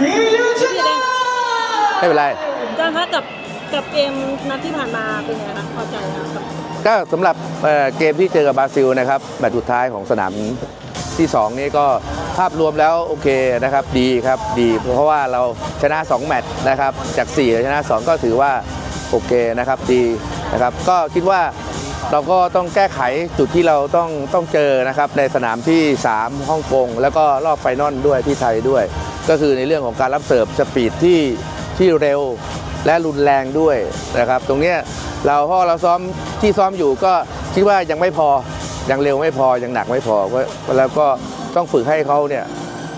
พี่เองไม่เป็นไรอาจารย์คะกับกับเกมนัดที่ผ่านมาเป็นไงคะพอใจคะกับก็สำหรับเอ่อเกมที่เจอกับบราซิลนะครับแมตช์สุดท้ายของสนามที่ 2 นี้ก็ภาพรวมแล้วโอเคนะครับดีครับดีเพราะว่าเราชนะ 2 แมตช์นะครับจาก 4 ชนะ 2 ก็ถือว่าโอเคนะครับดีนะครับ ก็คิดว่าเราก็ต้องแก้ไขจุดที่เราต้องต้องเจอนะครับในสนามที่ 3 ฮ่องกง แล้วก็รอบไฟนอลด้วยที่ไทยด้วย ก็คือในเรื่องของการรับเสิร์ฟสปีดที่ที่เร็วและรุนแรงด้วยนะครับ ตรงนี้เราพราะเราซ้อมที่ซ้อมอยู่ก็คิดว่ายังไม่พอยังเร็วไม่พอยังหนักไม่พอก็แล้วก็ต้องฝึกให้เขาเนี่ย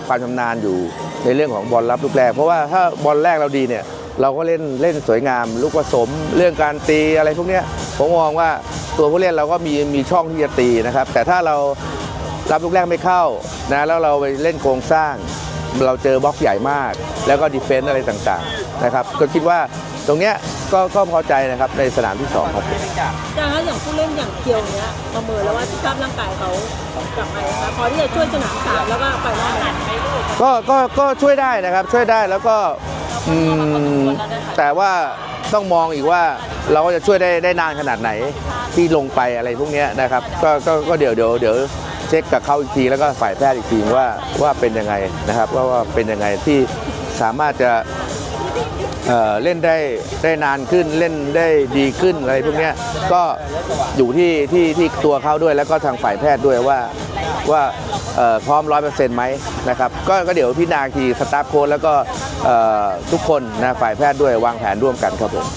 ความชำนาญอยู่ในเรื่องของบอลรับลูกแรก เพราะว่าถ้าบอลแรกเราดีเนี่ยเราก็เล่นเล่นสวยงาม ลูกผสม เรื่องการตีอะไรพวกนี้ผมมองว่าตัวผู้เล่นเราก็มีมีช่องที่จะตีนะครับ แต่ถ้าเรารับลูกแรกไม่เข้านะแล้วเราไปเล่นโครงสร้าง เราเจอบล็อกใหญ่มาก แล้วก็ดีเฟนต์อะไรต่างๆนะครับก็คิดว่าตรงเนี้ยก็ก็พอใจนะครับในสนามที่2ครับอาจารย์คะอย่างผู้เล่นอย่างเคียวเนี้ยประเมินแล้วว่าสภาพร่างกายเขากลับไปนะคะพอที่จะช่วยสนามสามแล้วก็ไปนอกสนามก็ก็ก็ช่วยได้นะครับช่วยได้แล้วก็อืมแต่ว่าต้องมองอีกว่าเราก็จะช่วยได้ได้นานขนาดไหนที่ลงไปอะไรพวกเนี้ยนะครับก็ก็ก็เดี๋ยวเดี๋ยวเดี๋ยว เช็คกับเขาอีกทีแล้วก็ฝ่ายแพทย์อีกทีว่าว่าเป็นยังไงนะครับว่าว่าเป็นยังไงที่สามารถจะเอ่อเล่นได้ได้นานขึ้นเล่นได้ดีขึ้นอะไรพวกเนี้ยก็อยู่ที่ที่ที่ตัวเขาด้วยแล้วก็ทางฝ่ายแพทย์ด้วยว่าว่าเอ่อพร้อมร้อยเปอร์เซ็นต์ไหมนะครับก็ก็เดี๋ยวพี่นาทีสตาฟโค้ชแล้วก็เอ่อทุกคนนะฝ่ายแพทย์ด้วยวางแผนร่วมกันครับผม